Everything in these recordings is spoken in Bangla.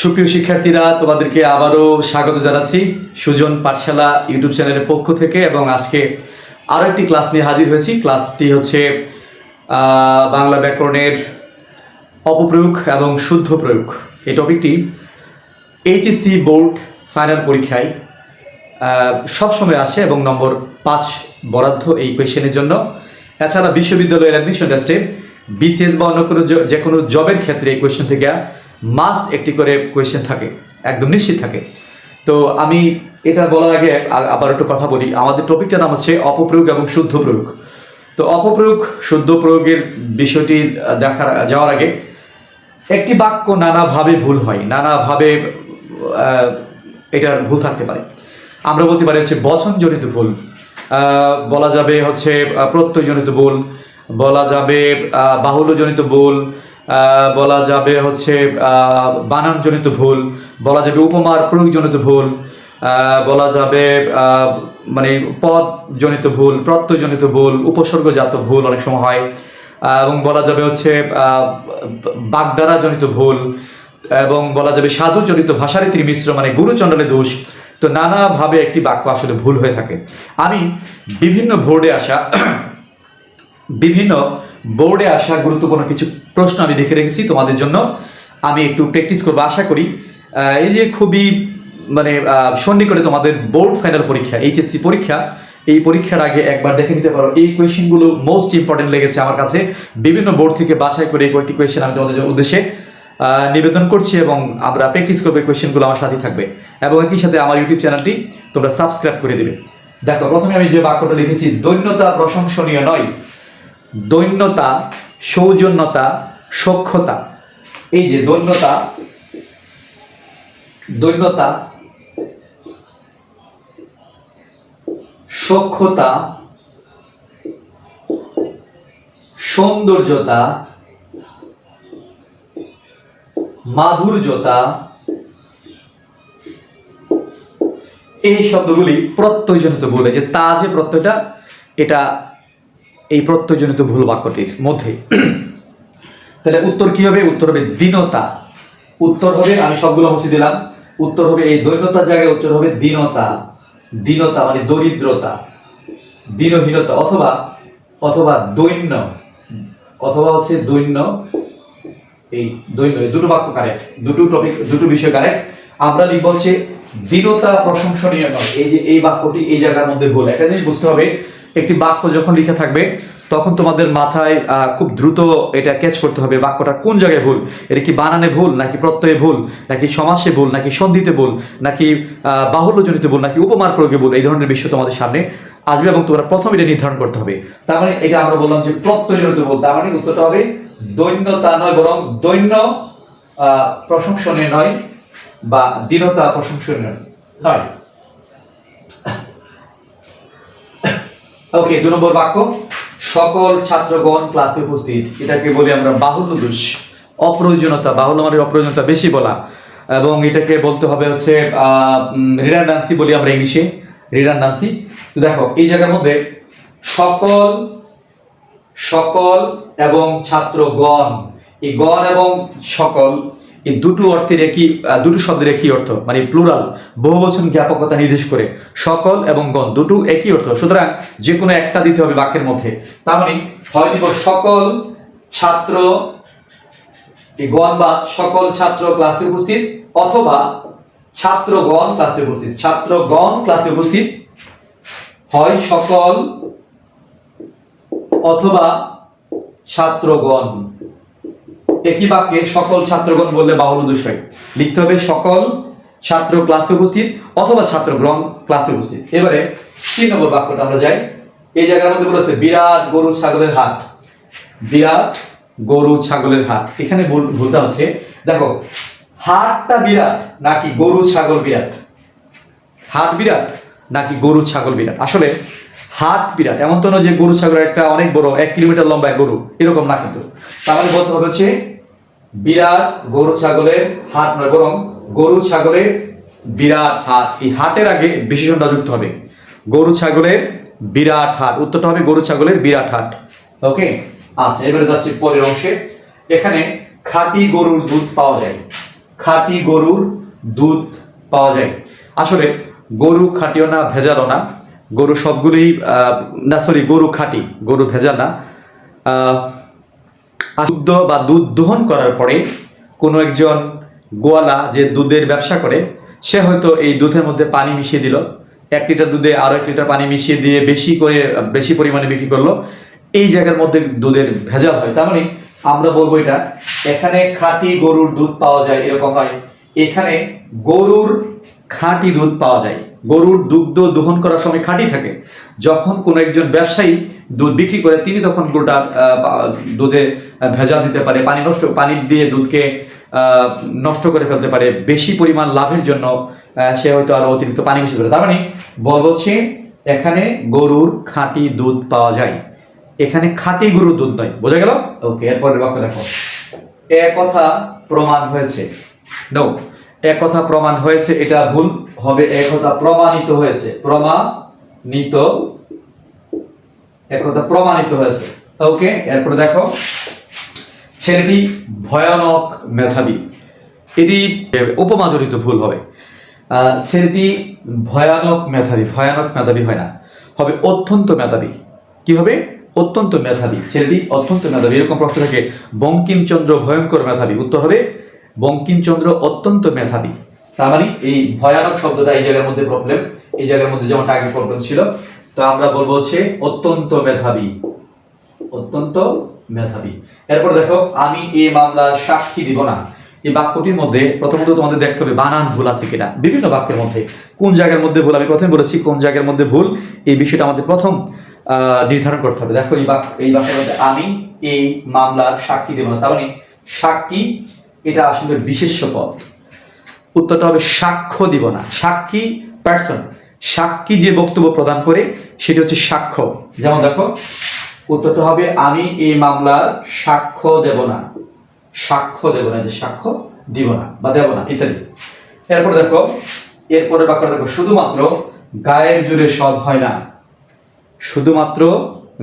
সুপ্রিয় শিক্ষার্থীরা, তোমাদেরকে আবারও স্বাগত জানাচ্ছি সুজন পাঠশালা ইউটিউব চ্যানেলের পক্ষ থেকে এবং আজকে আরও একটি ক্লাস নিয়ে হাজির হয়েছি। ক্লাসটি হচ্ছে বাংলা ব্যাকরণের অপপ্রয়োগ এবং শুদ্ধ প্রয়োগ। এই টপিকটি এইচএসসি বোর্ড ফাইনাল পরীক্ষায় সবসময় আসে এবং নম্বর পাঁচ বরাদ্দ এই কোয়েশ্চেনের জন্য। এছাড়া বিশ্ববিদ্যালয়ের অ্যাডমিশন টেস্টে বিসিএস বা অন্য কোনো যে কোনো জবের ক্ষেত্রে এই কোয়েশ্চেন থেকে মাস্ট একটি করে কোয়েশ্চেন থাকে, একদম নিশ্চিত থাকে। তো আমি এটা বলার আগে আবার একটু কথা বলি। আমাদের টপিকটার নাম হচ্ছে অপপ্রয়োগ এবং শুদ্ধ প্রয়োগ। তো অপপ্রয়োগ, শুদ্ধ প্রয়োগের বিষয়টি দেখার, যাওয়ার আগে একটি বাক্য নানাভাবে ভুল হয়, নানাভাবে এটার ভুল থাকতে পারে। আমরা বলতে পারি হচ্ছে বচনজনিত ভুল বলা যাবে হচ্ছে প্রত্যয়জনিত ভুল, বলা যাবে বাহুল্যজনিত ভুল বলা যাবে হচ্ছে বানানজনিত ভুল বলা যাবে উপমার প্রয়োগজনিত ভুল বলা যাবে মানে পদজনিত ভুল প্রত্যয়জনিত ভুল উপসর্গজাত ভুল অনেক সময় হয় এবং বলা যাবে হচ্ছে আহ, বাগধারা জনিত ভুল এবং বলা যাবে সাধু জনিত ভাষারীতির মিশ্র মানে গুরুচণ্ডালে দোষ। তো নানাভাবে একটি বাক্য আসলে ভুল হয়ে থাকে। আমি বিভিন্ন বোর্ডে আসা বিভিন্ন বোর্ডে আসা গুরুত্বপূর্ণ কিছু প্রশ্ন আমি লিখে রেখেছি তোমাদের জন্য। আমি একটু প্র্যাকটিস করব, আশা করি। এই যে খুবই মানে সন্নিকটে তোমাদের বোর্ড ফাইনাল পরীক্ষা এইচএসসি পরীক্ষা, এই পরীক্ষার আগে একবার দেখে নিতে পারো। এই কোয়েশ্চেনগুলো মোস্ট ইম্পর্টেন্ট লেগেছে আমার কাছে। বিভিন্ন বোর্ড থেকে বাছাই করে কয়েকটি কোয়েশ্চেন আমি তোমাদের উদ্দেশ্যে নিবেদন করছি এবং আমরা প্র্যাকটিস করব এই কোয়েশ্চেনগুলো আমার সাথে থাকবে। এবং একই সাথে আমার ইউটিউব চ্যানেলটি তোমরা সাবস্ক্রাইব করে দেবে। দেখো, প্রথমে আমি যে বাক্যটা লিখেছি, দৈন্যতা প্রশংসনীয় নয়। দৈন্যতা সৌজন্যতা, সক্ষতা। এই যে দৈন্যতা দৈন্যতা, সক্ষতা, সৌন্দর্যতা, মাধুর্যতা, এই শব্দগুলি প্রত্যয়জনিত এই যে তা যে প্রত্যয়টা, এটা এই প্রত্যয়জনিত ভুল বাক্যটির মধ্যে। তাহলে উত্তর কি হবে? উত্তর হবে দীনতা। উত্তর হবে, আমি সবগুলো মুছে দিলাম। উত্তর হবে এই দৈন্যতার জায়গায় উত্তর হবে দীনতা। দীনতা মানে দরিদ্রতা। দীনহীনতা অথবা অথবা দৈন্য। অথবা হচ্ছে দৈন্য। এই দৈন্য দুটো বাক্য কারেক্ট দুটো টপিক দুটো বিষয় কারেক্ট আমরা লিখব হচ্ছে দীনতা প্রশংসনীয় নয়। এই যে এই বাক্যটি এই জায়গার মধ্যে ভুল। একটা জিনিস বুঝতে হবে একটি বাক্য যখন লিখে থাকবে, তখন তোমাদের মাথায় খুব দ্রুত এটা ক্যাচ করতে হবে বাক্যটা কোন জায়গায় ভুল? এটা কি বানানে ভুল, নাকি প্রত্যয়ে ভুল, নাকি সমাসে ভুল, নাকি সন্ধিতে ভুল, নাকি বাহুল্যজনিত ভুল, নাকি উপমার প্রয়োগে ভুল? এই ধরনের বিষয় তোমাদের সামনে আসবে এবং তোমরা প্রথম এটা নির্ধারণ করতে হবে। তার মানে এটা আমরা বললাম যে প্রত্যয়জনিত ভুল। তার মানে উত্তরটা হবে দৈন্যতা নয়, বরং দৈন্য প্রশংসনীয় নয় বা দীনতা প্রশংসনীয় নয়। ওকে দু নম্বর বাক্য। সকল ছাত্রগণ ক্লাসে উপস্থিত। এটাকে বলি আমরা বাহুল্য দোষ। অপ্রয়োজনীয়তা, বাহুল্য মানে অপ্রয়োজনীয়তা বেশি বলা। এবং এটাকে বলতে হবে হচ্ছে রিডান্ডান্সি বলি আমরা ইংলিশে রিডান্ডান্সি দেখো, এই জায়গার মধ্যে সকল সকল এবং ছাত্রগণ। এই গণ এবং সকল এই দুটো অর্থের একই দুটো শব্দের একই অর্থ মানে প্লুরাল বহুবচন জ্ঞাপকতা নির্দেশ করে। সকল এবং গণ, দুটো একই অর্থ। সুতরাং যে কোনো একটা দিতে হবে বাক্যের মধ্যে। তার মানে হয় দিব সকল ছাত্র, এই গণ বা সকল ছাত্র ক্লাসে উপস্থিত, অথবা ছাত্রগণ ক্লাসে উপস্থিত। ছাত্রগণ ক্লাসে উপস্থিত, হয় সকল অথবা ছাত্রগণ। একই বাক্যে সকল ছাত্রগণ বললে বাহুল বিষয় লিখতে হবে, সকল ছাত্র ক্লাসে উপস্থিত অথবা ছাত্রগণ ক্লাসে উপস্থিত। এবারে তিন নম্বর বাক্যটা আমরা যাই। এই জায়গার মধ্যে বলেছে, বিরাট গরু ছাগলের হাট। বিরাট গরু ছাগলের হাট। এখানে ভুল- ভুলটা হচ্ছে, দেখো, হাটটা বিরাট নাকি গরু ছাগল বিরাট? হাট বিরাট নাকি গরু ছাগল বিরাট? আসলে হাট বিরাট, এমন তো নয় যে গরু ছাগল একটা অনেক বড়, এক কিলোমিটার লম্বা গরু, এরকম না কিন্তু। তাহলে বলতে হবে হচ্ছে বিরাট গরু ছাগলের হাট নয় বরং গরু ছাগলের বিরাট হাট এই হাটের আগে বিশেষণটা যুক্ত হবে। গরু ছাগলের বিরাট হাট উত্তরটা হবে গরু ছাগলের বিরাট হাট ওকে? আচ্ছা এবারে যাচ্ছি পরের অংশে। এখানে খাঁটি গরুর দুধ পাওয়া যায়। খাঁটি গরুর দুধ পাওয়া যায়। আসলে গরু খাঁটিও না, ভেজালও না। গরু সবগুলোই না সরি গরু খাঁটি, গরু ভেজাল না। দুধ বা দুধ দহন করার পরে কোনো একজন গোয়ালা যে দুধের ব্যবসা করে, সে হয়তো এই দুধের মধ্যে পানি মিশিয়ে দিল। এক লিটার দুধে আরও এক লিটার পানি মিশিয়ে দিয়ে বেশি করে, বেশি পরিমাণে বিক্রি করল। এই জায়গার মধ্যে দুধের ভেজাল হয়। তার মানে আমরা বলব এটা, এখানে খাঁটি গরুর দুধ পাওয়া যায় এরকম হয়। এখানে গরুর খাঁটি দুধ পাওয়া যায়। গরুর দুগ্ধ দহন করার সময় খাঁটি থাকে। যখন কোনো একজন ব্যবসায়ী দুধ বিক্রি করে তিনি তখন গোটা দুধে ভেজাল দিতে পারে পানি নষ্ট পানি দিয়ে দুধকে নষ্ট করে ফেলতে পারে বেশি পরিমাণ লাভের জন্য সে হয়তো আরও অতিরিক্ত পানি মিশে করে তার মানে বলব হচ্ছে এখানে গরুর খাঁটি দুধ পাওয়া যায়। এখানে খাঁটি গরুর দুধ নয়। বোঝা গেল? ওকে এরপরের বাক্য দেখো। এ কথা প্রমাণ হয়েছে। নো এ কথা প্রমাণ হয়েছে এটা ভুল। হবে এ কথা প্রমাণিত হয়েছে। প্রমাণিত এ কথা প্রমাণিত হয়েছে। ওকে, এরপরে দেখো। ছেলেটি ভয়ানক মেধাবী। এটি উপমা জড়িত ভুল হবে। ছেলেটি ভয়ানক মেধাবী ভয়ানক মেধাবী হয় না। হবে অত্যন্ত মেধাবী। কি হবে? অত্যন্ত মেধাবী। ছেলেটি অত্যন্ত মেধাবী। এরকম প্রশ্ন থাকে, বঙ্কিমচন্দ্র ভয়ঙ্কর মেধাবী। উত্তর হবে, বঙ্কিমচন্দ্র অত্যন্ত মেধাবী। তার মানে এই ভয়ানক শব্দটা এই জায়গার মধ্যে প্রবলেম এই জায়গার মধ্যে যেমন আগে প্রবলেম ছিল, তো আমরা বলব হচ্ছে অত্যন্ত মেধাবী। অত্যন্ত মেধাবী। এরপর দেখো, আমি এই মামলার সাক্ষী দিব না। এই বাক্যটির মধ্যে প্রথমত তোমাদের দেখতে হবে বানান ভুল আছে কিনা। বিভিন্ন বাক্যের মধ্যে। কোন জায়গার মধ্যে ভুল? আমি প্রথমে বলেছি কোন জায়গার মধ্যে ভুল। এই বিষয়টা আমাদের প্রথম নির্ধারণ করতে হবে। দেখো এই বাক্য এই বাক্যের মধ্যে, আমি এই মামলার সাক্ষী দেব না। তার মানে সাক্ষী, এটা আসলে বিশেষ্য পদ। উত্তরটা হবে সাক্ষ্য দিব না। সাক্ষী পার্সন সাক্ষী যে বক্তব্য প্রদান করে, সেটি হচ্ছে সাক্ষ্য। যেমন দেখো, উত্তরটা হবে, আমি এই মামলার সাক্ষ্য দেব না। সাক্ষ্য দেব না, যে সাক্ষ্য দিব না বা দেব না, ইত্যাদি। এরপরে দেখো এরপরে বাক্য দেখো, শুধুমাত্র গায়ের জুড়ে সব হয় না। শুধুমাত্র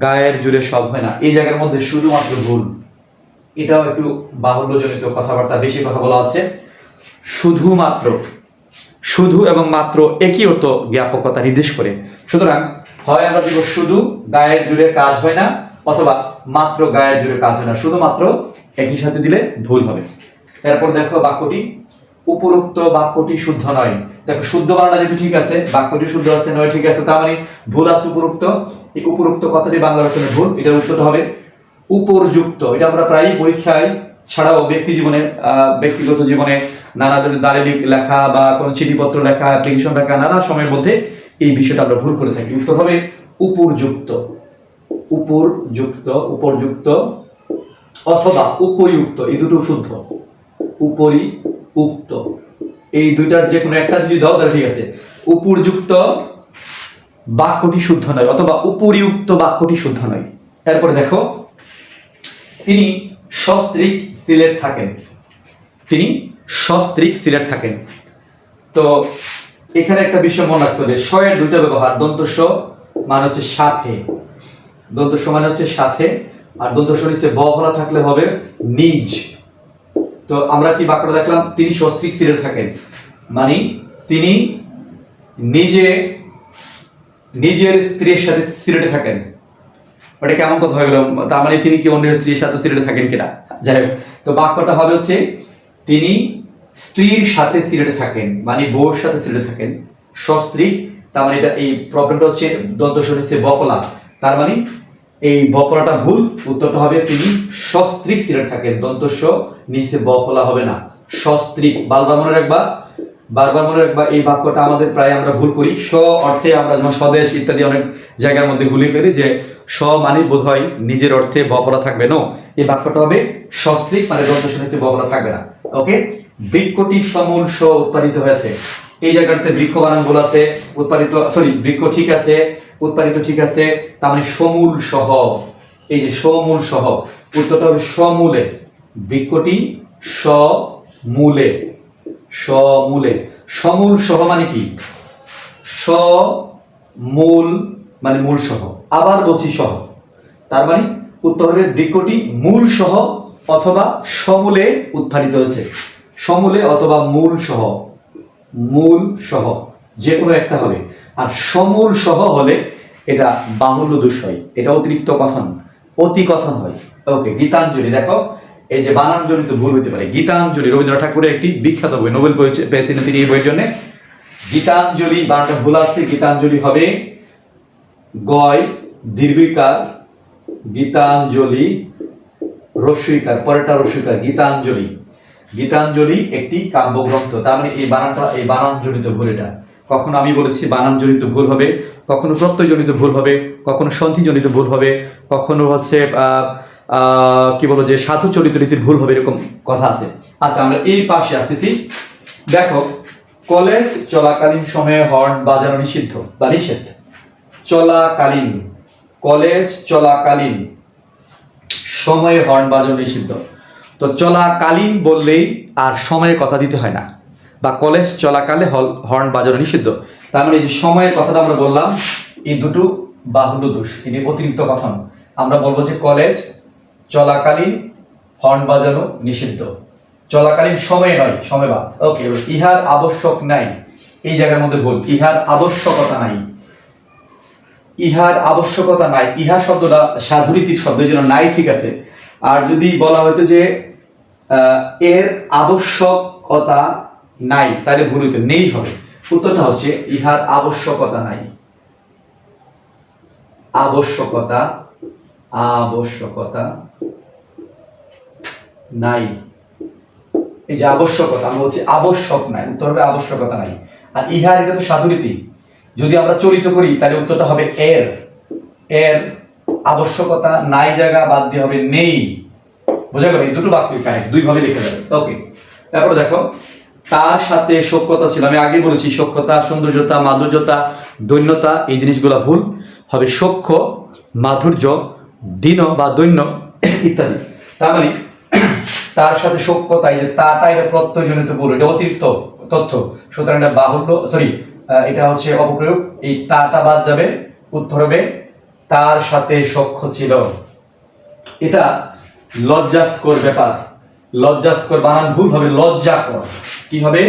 গায়ের জুড়ে সব হয় না। এই জায়গার মধ্যে শুধুমাত্র ভুল। এটাও একটু বাহুল্যজনিত কথাবার্তা, বেশি কথা বলা আছে। শুধুমাত্র, শুধু এবং মাত্র একই অর্থ জ্ঞাপকতা নির্দেশ করে। সুতরাং হয় আমরা দিব শুধু, গায়ের জুড়ে কাজ হয় না, অথবা মাত্র গায়ের জুড়ে কাজ হয় না, শুধুমাত্র একই সাথে দিলে ভুল হবে। এরপর দেখো বাক্যটি, উপরোক্ত বাক্যটি শুদ্ধ নয়। দেখো, শুদ্ধ বাংলা যদি ঠিক আছে, বাক্যটি শুদ্ধ আছে, নয় ঠিক আছে, তার মানে ভুল আছে উপরোক্ত। এই উপরোক্ত কথাটি বাংলা রচনে ভুল, এটার উত্তরটা হবে উপরযুক্ত। এটা আমরা প্রায়ই পরীক্ষায় ছাড়াও ব্যক্তি জীবনে ব্যক্তিগত জীবনে নানা ধরনের দালিলিক লেখা বা কোনো চিঠিপত্র লেখা অ্যাপ্লিকেশন লেখা, নানা সময়ের মধ্যে এই বিষয়টা আমরা ভুল করে থাকি। উত্তর হবে উপরযুক্ত। উপরযুক্ত উপরযুক্ত অথবা উপরিউক্ত এই দুটো শুদ্ধ। উপরি উক্ত এই দুইটার যে কোনো একটা যদি দাও, তাহলে ঠিক আছে। উপরযুক্ত বাক্যটি শুদ্ধ নয়, অথবা উপরিউক্ত বাক্যটি শুদ্ধ নয়। এরপরে দেখো, তিনি সস্ত্রীক সিলেট থাকেন। তিনি সস্ত্রিক সিলেট থাকেন। তো এখানে একটা বিষয় মনে রাখতে হবে শয়ের দুইটা ব্যবহার দন্ত মানে হচ্ছে সাথে। দন্ত মানে হচ্ছে সাথে, আর দন্ত নিচে ব থাকলে হবে নিজ। তো আমরা কি বাক্যটা দেখলাম? তিনি সস্ত্রিক সিলেট থাকেন। মানে তিনি নিজে, নিজের স্ত্রীর সাথে সিলেটে থাকেন। ওটা কেমন কথা হয়ে গেল? তার মানে তিনি কি অন্যের স্ত্রীর সাথে সিলেটে থাকেন কিনা? যাই হোক, তো বাক্যটা হবে হচ্ছে, তিনি স্ত্রীর সাথে সিলেটে থাকেন মানে বউর সাথে সিলেটে থাকেন, সস্ত্রীক, তার মানে এটা এই প্রবলেমটা হচ্ছে দন্ত হচ্ছে বফলা তার মানে এই বফলাটা ভুল, উত্তরটা হবে তিনি সস্ত্রীক সিলেট থাকেন দন্তস্ব নিচে বফলা হবে না। সস্ত্রীক, বারবার মনে রাখবা বারবার মনে রাখবা, এই বাক্যটা আমাদের প্রায় আমরা ভুল করি। স অর্থে আমরা যেমন স্বদেশ ইত্যাদি অনেক জায়গার মধ্যে ভুলে ফেলি যে, স মানে বোধ হয় নিজের অর্থে বফলা থাকবে। নো এই বাক্যটা হবে সস্ত্রীক মানে দন্ত শুনেছে বফলা থাকবে না। ওকে বৃক্ষটি সমূল স উৎপাদিত হয়েছে। এই জায়গাটাতে বৃক্ষ বানান ভুল আছে, উৎপাদিত সরি বৃক্ষ ঠিক আছে, উৎপাদিত ঠিক আছে, তার মানে সমূল সহ। এই যে সমূল সহ, উত্তরটা হবে সমূলে। বৃক্ষটি সমূলে। সমূলে। সমূল সহ মানে কি? সমূল মানে মূল সহ। আবার বলছি সহ। তার মানে উত্তর হবে বৃক্ষটি মূল সহ অথবা সমূলে উৎপাদিত হয়েছে। সমূলে অথবা মূল সহ। মূল সহ। যে কোনো একটা হবে। আর সমূল সহ হলে এটা বাহুল্য দোষ হয়। এটা অতিরিক্ত কথন। অতি কথন হয়। ওকে, গীতাঞ্জলি, দেখো। এই যে বানানজনিত ভুল হইতে পারে, গীতাঞ্জলি, রবীন্দ্রনাথ ঠাকুরের একটি বিখ্যাত বই, নোবেল পেয়েছে- পেয়েছিলেন তিনি এই বইয়ের জন্য। গীতাঞ্জলি বানানটা ভুল আসছে, গীতাঞ্জলি হবে গয়, দীর্ঘিকার, গীতাঞ্জলি রস্যইকার পরেরটা রস্যইকার গীতাঞ্জলি। গীতাঞ্জলি একটি কাব্যগ্রন্থ, তার মানে এই বানানটা, এই বানানজনিত ভুল এটা। কখনো আমি বলেছি বানানজনিত ভুল হবে, কখনো প্রত্যয়জনিত ভুল হবে, কখনো সন্ধিজনিত ভুল হবে, কখনো হচ্ছে কি বলব যে সাধু চরিত রীতির ভুল হবে এরকম কথা আছে। আচ্ছা আমরা এই পাশে আসতেছি। দেখো, কলেজ চলাকালীন সময়ে হর্ন বাজানো নিষিদ্ধ বা নিষেধ। চলাকালীন, কলেজ চলাকালীন সময়ে হর্ন বাজানো নিষিদ্ধ। তো চলাকালীন বললেই আর সময়ে কথা দিতে হয় না। বা কলেজ চলাকালে হর্ন বাজানো নিষিদ্ধ। তার মানে যে সময়ের কথাটা আমরা বললাম, এই দুটো বাহুল্য দোষ এটি অতিরিক্ত কথন। আমরা বলব যে কলেজ চলাকালীন হর্ন বাজানো নিষিদ্ধ। চলাকালীন সময়ে নয় সময় বাদ ওকে ইহার আবশ্যক নাই। এই জায়গার মধ্যে ভুল। ইহার আবশ্যকতা নাই। ইহার আবশ্যকতা নাই। ইহা শব্দটা সাধুরীতির শব্দ জন্য নাই ঠিক আছে। আর যদি বলা হতো যে এর আবশ্যকতা নাই, তাহলে ভুল হইতো। নেই হবে। উত্তরটা হচ্ছে, ইহার আবশ্যকতা নাই। আবশ্যকতা আবশ্যকতা নাই। এই যে আবশ্যকতা আমরা বলছি আবশ্যক নাই, উত্তর হবে আবশ্যকতা নাই। আর ইহার, এটা তো সাধুরীতি। যদি আমরা চলিত করি, তাহলে উত্তরটা হবে এর। এর আবশ্যকতা নাই জায়গা বাদ দিয়ে হবে নেই। বোঝা গেল? এই দুটো বাক্য কারেক্ট দুই ভাবে লিখে যাবে। ওকে তারপরে দেখো, তার সাথে সক্ষতা ছিল। আমি আগে বলেছি সক্ষতা সৌন্দর্যতা, মাধুর্যতা, দৈন্যতা, এই জিনিসগুলো ভুল। হবে সক্ষ মাধুর্য, দীন বা দৈন্য, ইত্যাদি। তার মানে তার সাথে সক্ষতা এই যে তাটা, এটা প্রত্যয়জনিত ভুল, এটা অতিরিক্ত তথ্য। সুতরাং এটা বাহুল্য সরি এটা হচ্ছে অপপ্রয়োগ। এই তাটা বাদ যাবে, উত্তর হবে, তার সাথে সখ্য ছিল। এটা লজ্জাস্কর ব্যাপার। লজ্জাস্কর বানান ভুল হবে, লজ্জাকর। কি হবে?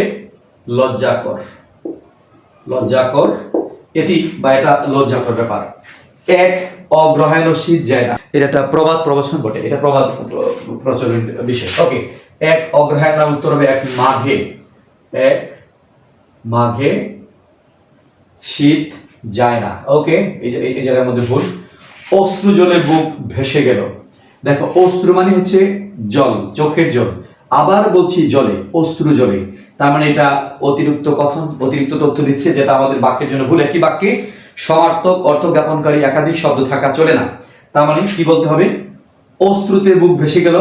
লজ্জাকর। লজ্জাকর, এটি বা এটা লজ্জাকর ব্যাপার। এক অগ্রহায়ণ শীত যায় না। এটা একটা প্রবাদ প্রবচন বটে। এটা প্রবাদ প্রচলন বিশেষ ওকে এক অগ্রহায়ণ উত্তর হবে এক মাঘে। এক মাঘে শীত যায় না। ওকে এই জায়গার মধ্যে ভুল। অশ্রু জলে বুক ভেসে গেল। দেখো, অশ্রু মানে হচ্ছে জল, চোখের জল। আবার বলছি জলে, অশ্রু জলে। তার মানে এটা অতিরিক্ত কথন, অতিরিক্ত তথ্য দিচ্ছে যেটা আমাদের বাক্যের জন্য ভুল। একই বাক্যে সমার্থক অর্থ জ্ঞাপনকারী একাধিক শব্দ থাকা চলে না। তার মানে কি বলতে হবে? অশ্রুতে বুক ভেসে গেল।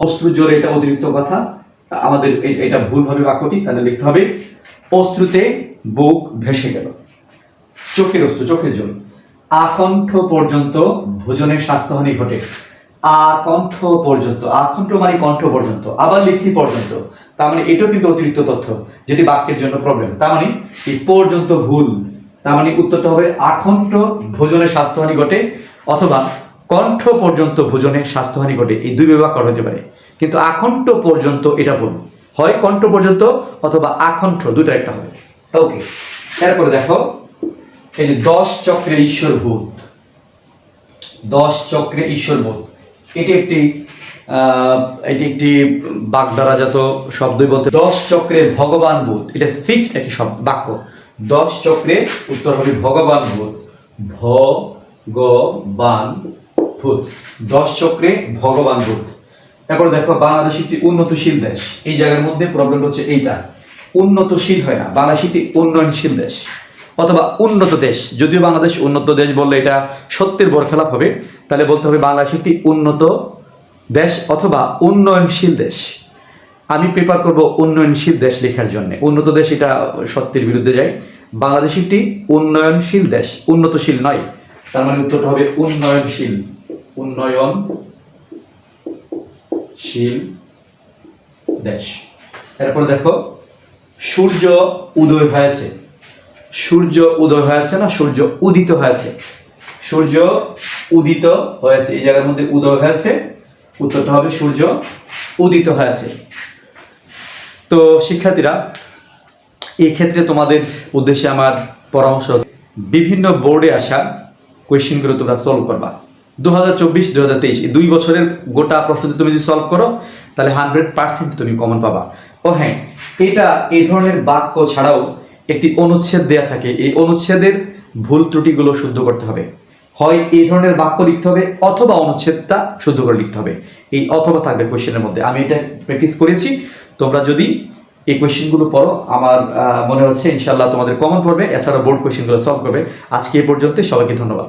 অশ্রু জোরে এটা অতিরিক্ত কথা। আমাদের এটা ভুল হবে বাক্যটি, তাহলে লিখতে হবে, অশ্রুতে বুক ভেসে গেল। চোখের অস্ত্র চোখের জল। আকণ্ঠ পর্যন্ত ভোজনের স্বাস্থ্যহানি ঘটে। আকণ্ঠ পর্যন্ত। আকণ্ঠ মানে কণ্ঠ পর্যন্ত। আবার লিখি পর্যন্ত। তার মানে এটাও কিন্তু অতিরিক্ত তথ্য, যেটি বাক্যের জন্য প্রবলেম তার মানে এই পর্যন্ত ভুল তার মানে উত্তরটা হবে আকণ্ঠ ভোজনে স্বাস্থ্যহানি ঘটে অথবা কণ্ঠ পর্যন্ত ভোজনে স্বাস্থ্যহানি ঘটে। এই দুই বিভাগ করা হতে পারে। কিন্তু আকণ্ঠ পর্যন্ত এটা ভুল। হয় কণ্ঠ পর্যন্ত অথবা আকণ্ঠ দুটো একটা হবে। ওকে এরপরে দেখো, এই যে দশ চক্রে ঈশ্বর ভূত। দশ চক্রে ঈশ্বর ভূত। এটি একটি এটি একটি বাগধারাজাত শব্দই বলতে দশ চক্রে ভগবান ভূত। এটা ফিক্সড একটি শব্দ বাক্য। দশ চক্রে উত্তর হবে ভগবান ভূত। ভ গ বান ভূত। দশ চক্রে ভগবান ভূত। তারপর দেখো, বাংলাদেশ একটি উন্নতশীল দেশ। এই জায়গার মধ্যে প্রবলেম হচ্ছে এইটা। উন্নতশীল হয় না। বাংলাদেশ একটি উন্নয়নশীল দেশ। অথবা উন্নত দেশ। যদিও বাংলাদেশ উন্নত দেশ বললে এটা সত্যের বরখেলাপ হবে। তাহলে বলতে হবে বাংলাদেশ একটি উন্নত দেশ অথবা উন্নয়নশীল দেশ। আমি প্রেফার করব উন্নয়নশীল দেশ লেখার জন্য। উন্নত দেশ এটা সত্যের বিরুদ্ধে যায়। বাংলাদেশ একটি উন্নয়নশীল দেশ, উন্নতশীল নয়। তার মানে উত্তরটা হবে উন্নয়নশীল। উন্নয়ন শীল দেশ। এরপর দেখো, সূর্য উদয় হয়েছে। সূর্য উদয় হয়েছে না? সূর্য উদিত হয়েছে। সূর্য উদিত হয়েছে। এই জায়গার মধ্যে উদয় হয়েছে। উত্তরটা হবে সূর্য উদিত হয়েছে। তো শিক্ষার্থীরা এই ক্ষেত্রে তোমাদের উদ্দেশ্যে আমার পরামর্শ বিভিন্ন বোর্ডে আসা কোয়েশ্চেনগুলো তোমরা সলভ করবা। দু হাজার চব্বিশ দু হাজার তেইশ, এই দুই বছরের গোটা প্রশ্ন তুমি যদি সলভ করো, তাহলে হান্ড্রেড পার্সেন্ট তুমি কমন পাবা। ও হ্যাঁ এটা এই ধরনের বাক্য ছাড়াও একটি অনুচ্ছেদ দেয়া থাকে। এই অনুচ্ছেদের ভুল ত্রুটিগুলো শুদ্ধ করতে হবে। হয় এই ধরনের বাক্য লিখতে হবে, অথবা অনুচ্ছেদটা শুদ্ধ করে লিখতে হবে। এই অথবা থাকবে কোয়েশ্চেনের মধ্যে। আমি এটা প্র্যাকটিস করেছি। তোমরা যদি এই কোয়েশ্চেনগুলো পড়ো, আমার মনে হচ্ছে ইনশাল্লাহ তোমাদের কমন পড়বে এছাড়া বোর্ড কোয়েশ্চেনগুলো সলভ করবে। আজকে এ পর্যন্ত সবাইকে ধন্যবাদ।